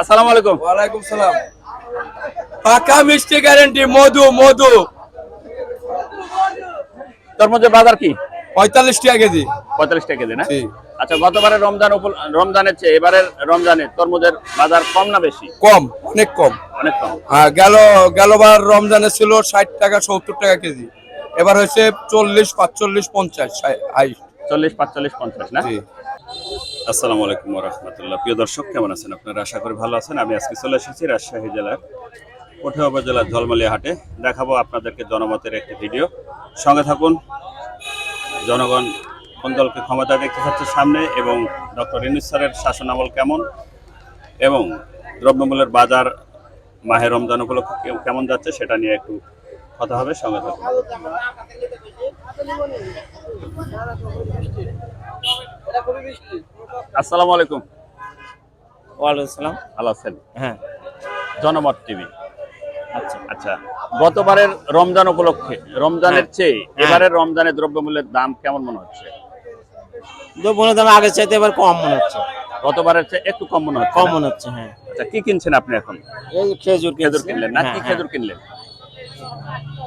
আসসালামু আলাইকুম। ওয়ালাইকুম সালাম। পাকা মিষ্টি গ্যারেন্টি মধু মধু। তরমুজের বাজার কি? পঁয়তাল্লিশ টাকা কেজি। পঁয়তাল্লিশ টাকা কেজি না? আচ্ছা গতবারের রমজান রমজানের চেয়ে এবারের রমজানে তরমুজের বাজার কম না বেশি? কম অনেক কম। অনেক কম। আর গেল গেলবার রমজানে ছিল ষাট টাকা সত্তর টাকা কেজি। এবার হয়েছে চল্লিশ পাঁচচল্লিশ পঞ্চাশ চল্লিশ পাঁচচল্লিশ পঞ্চাশ না? জি। আসসালামু আলাইকুম রহমতুল্লাহ প্রিয় দর্শক, কেমন আছেন আপনারা? আশা করি ভালো আছেন। আমি আজকে চলে এসেছি রাজশাহী জেলার পটিয়া উপজেলার ঝলমলিয়া হাটে। দেখাবো আপনাদেরকে জনমতের একটি ভিডিও। সঙ্গে থাকুন। জনগণ কোন দলকে ক্ষমতা দেখতে চাচ্ছে সামনে এবং ডক্টর স্যারের শাসন আমল কেমন এবং দ্রব্যমূল্যের বাজার মাহে রমজান উপলক্ষে কেমন যাচ্ছে সেটা নিয়ে একটু কথা হবে। সঙ্গে থাকুন। আসসালামু আলাইকুম। ওয়ালাইকুম সালাম ভালো আছেন? হ্যাঁ। জনমত টিভি। আচ্ছা। আচ্ছা গতবারের রমজান উপলক্ষে রমজানের হ্যাঁ। চেয়ে এবারের রমজানের দ্রব্যমূল্যের দাম কেমন মনে হচ্ছে? দ্রব্যের দাম আগের চাইতে এবার কম মনে হচ্ছে। গতবারের চেয়ে একটু কম মনে হচ্ছে কম মনে হচ্ছে হ্যাঁ। আচ্ছা কি কিনছেন আপনি এখন? এই খেজুর খেজুর কিনলেন না হ্যাঁ, কি হ্যাঁ। খেজুর কিনলেন?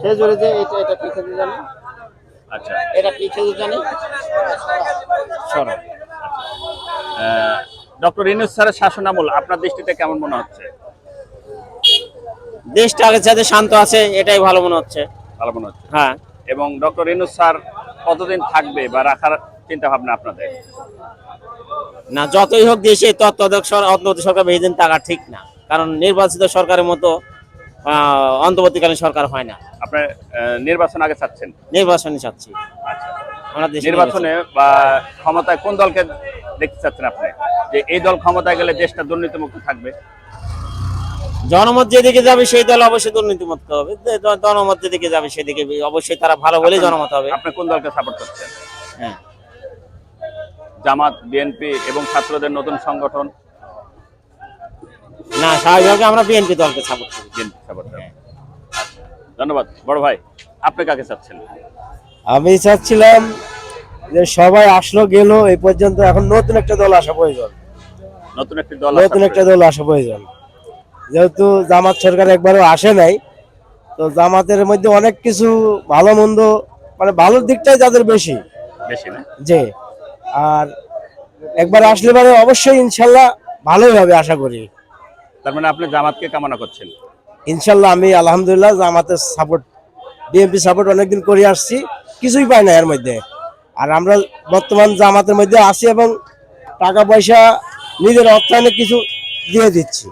খেজুরে যে এটা এটা কি খেজুর জানি আচ্ছা। এটা খেজুর জানি? সরা ডক্টর ইনুস স্যারের শাসনামল আপনার দৃষ্টিতে কেমন মনে হচ্ছে? দেশটা আগের চাইতে শান্ত আছে এটাই ভালো মনে হচ্ছে। ভালো মনে হচ্ছে। হ্যাঁ। এবং ডক্টর ইনুস স্যার কতদিন থাকবে বা রাখার চিন্তা ভাবনা আপনাদের? না যতই হোক দেশে তত্ত্বাবধায়ক অন্তর্বর্তী সরকার বেশি দিন থাকা ঠিক না। কারণ নির্বাচিত সরকারের মতো অন্তর্বর্তীকালীন সরকার হয় না। আপনার নির্বাচন আগে চাচ্ছেন? নির্বাচনই চাচ্ছি। আচ্ছা। আমরা নির্বাচনে বা ক্ষমতায় কোন দলকে দেখতে চাচ্ছেন আপনি? যে এই দল ক্ষমতায় গেলে দেশটা দুর্নীতিমুক্ত থাকবে? জনমত যেদিকে যাবে সেই দল অবশ্যই দুর্নীতিমুক্ত হবে। জনমত যেদিকে যাবে সেদিকে অবশ্যই তারা ভালো বলে জনমত হবে। আপনি কোন দলকে সাপোর্ট করছেন? হ্যাঁ। জামাত বিএনপি এবং ছাত্রদের নতুন সংগঠন? না স্বাভাবিকভাবে আমরা বিএনপি দলকে সাপোর্ট করি। বিএনপি সাপোর্ট ধন্যবাদ। বড় ভাই আপনি কাকে চাচ্ছেন আমি চাচ্ছিলাম যে সবাই আসলো গেল এই পর্যন্ত এখন নতুন একটা দল আসা প্রয়োজন। নতুন একটি দল নতুন একটা দল আসা প্রয়োজন। যেহেতু জামাত সরকার একবারও আসে নাই তো জামাতের মধ্যে অনেক কিছু ভালো মন্দ মানে ভালোর দিকটাই যাদের বেশি। বেশি না? যে আর একবার আসলে পরে অবশ্যই ইনশাল্লাহ ভালোই হবে আশা করি। তার মানে আপনি জামাতকে কামনা করছেন? ইনশাল্লাহ আমি আলহামদুলিল্লাহ জামাতের সাপোর্ট বিএনপি সাপোর্ট অনেকদিন করে আসছি কিছুই পাই না এর মধ্যে। আর আমরা বর্তমান জামাতের মধ্যে আছি এবং টাকা পয়সা নিজের অর্থায়নে কিছু দিয়ে দিচ্ছি।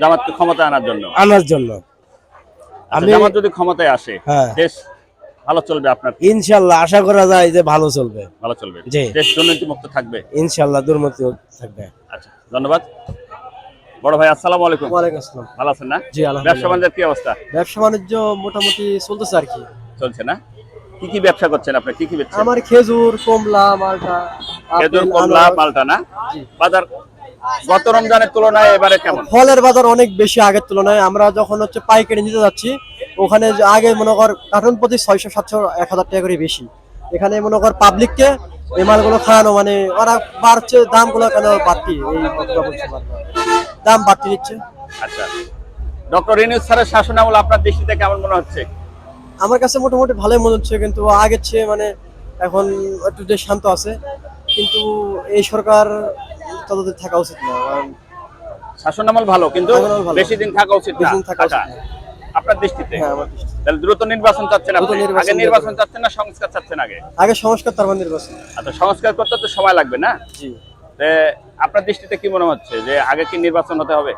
জামাতকে ক্ষমতা আনার জন্য? আনার জন্য। আচ্ছা, আমি জামাত যদি ক্ষমতায় আসে হ্যাঁ। দেশ ভালো চলবে আপনার? ইনশাল্লাহ আশা করা যায় যে ভালো চলবে। ভালো চলবে। দেশ দুর্নীতিমুক্ত থাকবে? ইনশাল্লাহ দুর্মতি থাকবে। আচ্ছা ধন্যবাদ। বড় ভাই আসসালামু আলাইকুম। ওয়ালাইকুম আসসালাম। ভালো আছেন না? জি আলহামদুলিল্লাহ। ব্যবসা বাণিজ্যের কি অবস্থা? ব্যবসা বাণিজ্য মোটামুটি চলতেছে আর কি। চলছে না? কি কি ব্যবসা করছেন আপনি? কি কি বেচছেন? আমার খেজুর কমলা মালটা খেজুর কমলা মালটা না? বাজার গত রমজানের তুলনায় এবারে কেমন? ফলের বাজার অনেক বেশি আগের তুলনায়। আমরা যখন হচ্ছে পাইকারি নিতে যাচ্ছি ওখানে আগে মনে কর কার্টন প্রতি ছয়শো সাতশো এক হাজার টাকা করে বেশি। এখানে মনে কর পাবলিককে এই মালগুলো খাওয়ানো মানে ওরা বাড়ছে দামগুলো কেন বাড়তি এই। দাম বাড়তি দিচ্ছে। আচ্ছা। ডক্টর ইনুস স্যারের শাসন আমল আপনার দৃষ্টিতে কেমন মনে হচ্ছে? আমার কাছে মোটামুটি ভালোই মনে হচ্ছে কিন্তু আগের চেয়ে মানে এখন একটু দেশ শান্ত আছে কিন্তু এই সরকার ততদিন থাকা উচিত না কারণ শাসন আমল ভালো কিন্তু। বেশি দিন থাকা উচিত না। আচ্ছা, আপনার দৃষ্টিতে? হ্যাঁ দৃষ্টিতে। তাহলে দ্রুত নির্বাচন চাচ্ছেন আপনি? আগে নির্বাচন চাচ্ছেন না সংস্কার চাচ্ছেন আগে? আগে সংস্কার তারপর নির্বাচন। আচ্ছা সংস্কার করতে তো সময় লাগবে না? জি। আপনার দৃষ্টিতে কি মনে হচ্ছে যে আগে কি নির্বাচন হতে হবে?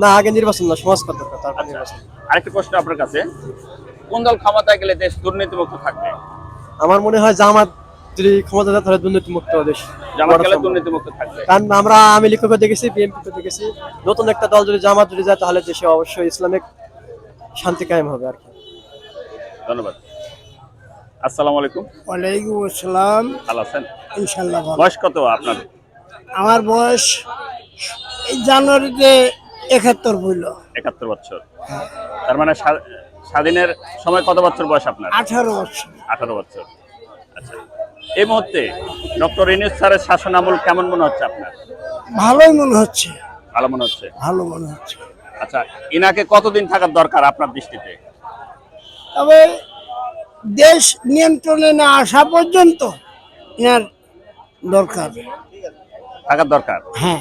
না আগে নির্বাচন না সংস্কার দরকার তারপর আচ্ছা। নির্বাচন। আরেকটা প্রশ্ন আপনার কাছে। কোন দল ক্ষমতায় গেলে দেশ দুর্নীতিমুক্ত থাকবে? আমার মনে হয় জামাত যদি ক্ষমতা দেয় তাহলে দুর্নীতি দেশ জামাত গেলে দুর্নীতিমুক্ত থাকবে। কারণ আমরা আমি লিখকে দেখেছি বিএনপি দেখেছি নতুন একটা দল যদি জামাত যদি যায় তাহলে দেশে অবশ্যই ইসলামিক শান্তি কায়েম হবে আর কি। ধন্যবাদ। আসসালামু আলাইকুম। ওয়ালাইকুম আসসালাম। ভালো আছেন? ইনশাল্লাহ ভালো। বয়স কত আপনার? আমার বয়স এই জানুয়ারিতে একাত্তর হইল। একাত্তর বছর। তার মানে স্বাধীনের সময় কত বছর বয়স আপনার? আঠারো বছর। আঠারো বছর। আচ্ছা। এই মুহূর্তে ডক্টর ইনুস স্যারের শাসন আমল কেমন মনে হচ্ছে আপনার? ভালোই মনে হচ্ছে। ভালো মনে হচ্ছে? ভালো মনে হচ্ছে। আচ্ছা ইনাকে কতদিন থাকার দরকার আপনার দৃষ্টিতে? তবে দেশ নিয়ন্ত্রণে না আসা পর্যন্ত এনার দরকার। থাকার দরকার। হ্যাঁ।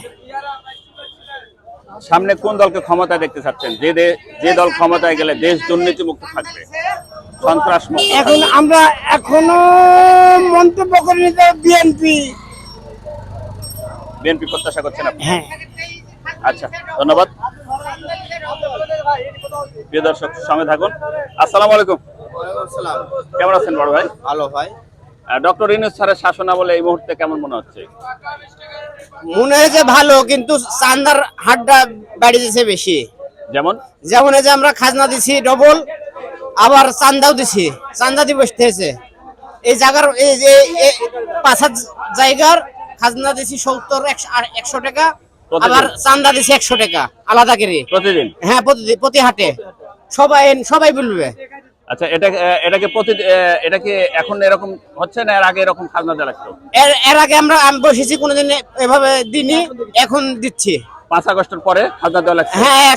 সামনে কোন দলকে ক্ষমতায় দেখতে চাচ্ছেন? যে দে- যে দল ক্ষমতায় গেলে দেশ দুর্নীতি মুক্ত থাকবে। সন্ত্রাস মুক্ত এখন আমরা এখনও মন্তব্য করিনি তো বিএনপি বিএনপি প্রত্যাশা করছেন আপনি? হ্যাঁ। আচ্ছা ধন্যবাদ। প্রিয় দর্শক সঙ্গে থাকুন। আসসালামু আলাইকুম। কেমন আছেন বড় ভাই? ভালো ভাই। ডক্টর ইনুস স্যারের এই মুহূর্তে কেমন মনে হচ্ছে? মনে হয়েছে ভালো কিন্তু চান্দার হাটটা বাড়ি দিছে বেশি। যেমন? যেমন যে আমরা খাজনা দিছি ডবল আবার চান্দাও দিছি চান্দা দিয়ে বসতে হয়েছে এই জায়গার এই যে পাঁচ হাত জায়গার খাজনা দিছি সত্তর একশো টাকা আবার চান্দা দিছি একশো টাকা আলাদা করে। প্রতিদিন? হ্যাঁ প্রতিদিন প্রতি হাটে। সবাই সবাই বলবে। আচ্ছা এটা আহ, এটা প্রতি আহ, এটা কি এখন এরকম হচ্ছে না এর আগে এরকম খাজনা দেওয়া লাগতো? এর আগে আমরা আমি বসেছি কোনোদিন এভাবে দিনই এখন দিচ্ছি। পাঁচ আগস্টের পরে খাজনা দেওয়া লাগছে হ্যাঁ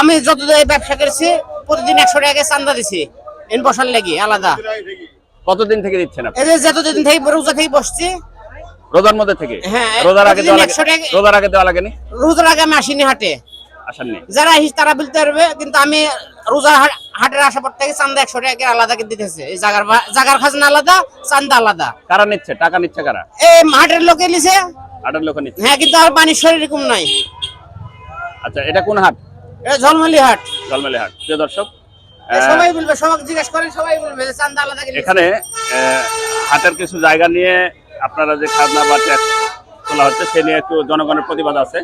আমি যতদিন ব্যবসা করেছি প্রতিদিন একশো টাকা চান্দা দিছি এন বসার লাগি আলাদা। কতদিন থেকে দিচ্ছেন আপনি? যতদিন থেকে রোজা থেকে বসছি। রোজার মধ্যে থেকে? হ্যাঁ, রোজার আগে রোজার আগে দেওয়া লাগেনি? রোজার আগে আমি আসিনি হাটে। আসেননি। যারা আসিস তারা বলতে পারবে কিন্তু আমি রোজার হাট- হাটের আসার পর থেকে চান্দা একশো টাকা আলাদা করে দিতেছে। এই জাগার জাগার খাজনা আলাদা চান্দা আলাদা। কারা নিচ্ছে? টাকা নিচ্ছে কারা? এই হাটের লোকে নিছে। আটের লোক নিচ্ছে। হ্যাঁ কিন্তু আর পানির শরীর এরকম নাই। আচ্ছা এটা কোন হাট? এটা ঝলমলি হাট। জলমেলে হাট। প্রিয় দর্শক সবাই বলবে সবাই জিজ্ঞেস করেন সবাই বলবে চান্দা আলাদা করে এখানে আহ, হাটের কিছু জায়গা নিয়ে আপনারা যে খাজনা বা ট্যাক্স তোলা হচ্ছে সে নিয়ে একটু জনগণের প্রতিবাদ আছে।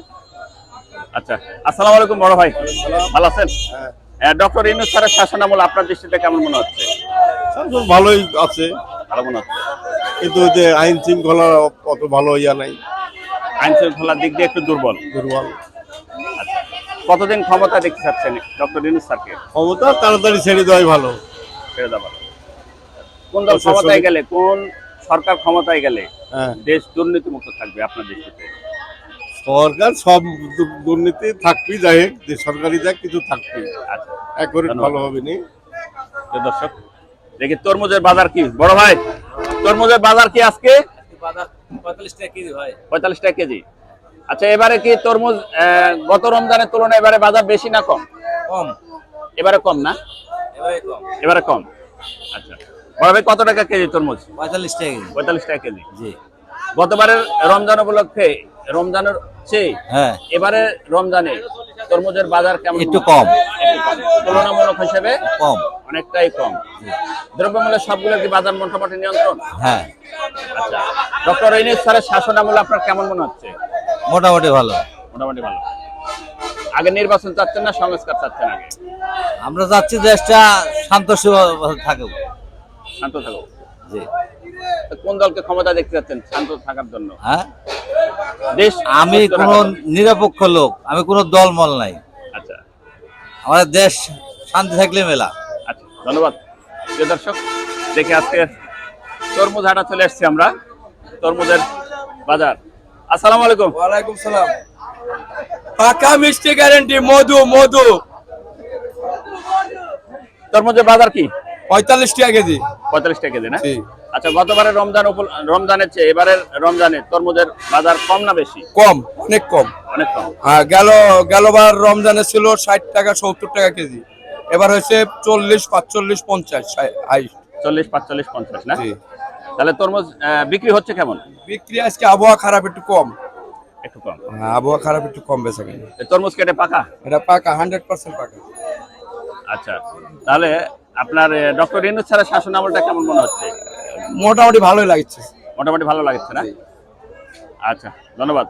আচ্ছা আসসালামু আলাইকুম বড় ভাই। ভালো আছেন? ডক্টর ইনুস স্যারের শাসন আমল আপনার দৃষ্টিতে কেমন মনে হচ্ছে? ভালোই আছে। ভালো মনে হচ্ছে। কিন্তু ওই যে আইন শৃঙ্খলা অত ভালো ইয়া নাই। আইন শৃঙ্খলার দিক দিয়ে একটু দুর্বল। দুর্বল। আচ্ছা। কতদিন ক্ষমতা দেখতে চাচ্ছেন ডক্টর ইনুস স্যারকে? ক্ষমতা তাড়াতাড়ি ছেড়ে দেওয়াই ভালো। ছেড়ে দেওয়া ভালো। কোন দল ক্ষমতায় গেলে কোন সরকার ক্ষমতায় গেলে হ্যাঁ। দেশ দুর্নীতি মুক্ত থাকবে আপনার দৃষ্টিতে? সরকার সব দুর্নীতি থাকবেই যাই হোক, যে সরকারি যাক কিছু থাকবেই। আচ্ছা। একবারে ভালো হবে নি। দর্শক দেখি তরমুজের বাজার কি? বড় ভাই তরমুজের বাজার কি আজকে? পঁয়তাল্লিশ টাকা কেজি আচ্ছা এবারে কি তরমুজ গত রমজানের তুলনায় এবারে বাজার বেশি না কম? কম। এবারে কম না? এবারে কম। আচ্ছা। বড় ভাই কত টাকা কেজি তরমুজ? পঁয়তাল্লিশ টাকা কেজি। পঁয়তাল্লিশ টাকা কেজি। জি। গতবারের রমজান উপলক্ষে রমজানের চেয়ে হ্যাঁ। এবারে রমজানে তরমুজের বাজার কেমন একটু কম। তুলনামূলক হিসেবে কম। অনেকটাই কম। দ্রব্যমূল্যের সবগুলো কি বাজার মোটামুটি নিয়ন্ত্রণ? হ্যাঁ। আচ্ছা। ডক্টর ইনিস স্যারের শাসন আমল আপনার কেমন মনে হচ্ছে? মোটামুটি ভালো। মোটামুটি ভালো। আগে নির্বাচন চাচ্ছেন না সংস্কার চাচ্ছেন আগে? আমরা চাচ্ছি দেশটা শান্ত থাকুক। শান্ত থাকুক। জি। কোন দলকে ক্ষমতা দেখতে যাচ্ছেন শান্ত থাকার জন্য? হ্যাঁ? দেশ আমি কোনো। নিরপেক্ষ লোক আমি কোনো দল মল নাই। আচ্ছা। আমাদের দেশ শান্তি থাকলে মেলা। আচ্ছা ধন্যবাদ। প্রিয় দর্শক দেখে আজকে তরমুজ হাটা চলে এসেছি আমরা তরমুজের বাজার। আসসালামু আলাইকুম। ওয়ালাইকুম সালাম। পাকা মিষ্টি গ্যারেন্টি মধু মধু। তরমুজের বাজার কি? পঁয়তাল্লিশ টাকা কেজি। পঁয়তাল্লিশ টাকা কেজি না। আচ্ছা গতবারের রমজান রমজানের চেয়ে এবারের রমজানে তরমুজের বাজার কম না বেশি? কম অনেক কম। অনেক কম। আর গেল গেলবার রমজানে ছিল ষাট টাকা সত্তর টাকা কেজি। এবার হয়েছে চল্লিশ পাঁচচল্লিশ পঞ্চাশ চল্লিশ পাঁচচল্লিশ পঞ্চাশ না? তাহলে তরমুজ বিক্রি হচ্ছে কেমন? বিক্রি আজকে আবহাওয়া খারাপ একটু কম। একটু কম। হ্যাঁ আবহাওয়া খারাপ একটু কম বেচা কেন। তরমুজ কেটে পাকা? এটা পাকা হান্ড্রেড পার্সেন্ট পাকা। আচ্ছা তাহলে আপনার ডক্টর ইনুস স্যারের শাসন আমলটা কেমন মনে হচ্ছে? মোটামুটি ভালোই লাগছে। মোটামুটি ভালো লাগছে না? আচ্ছা ধন্যবাদ।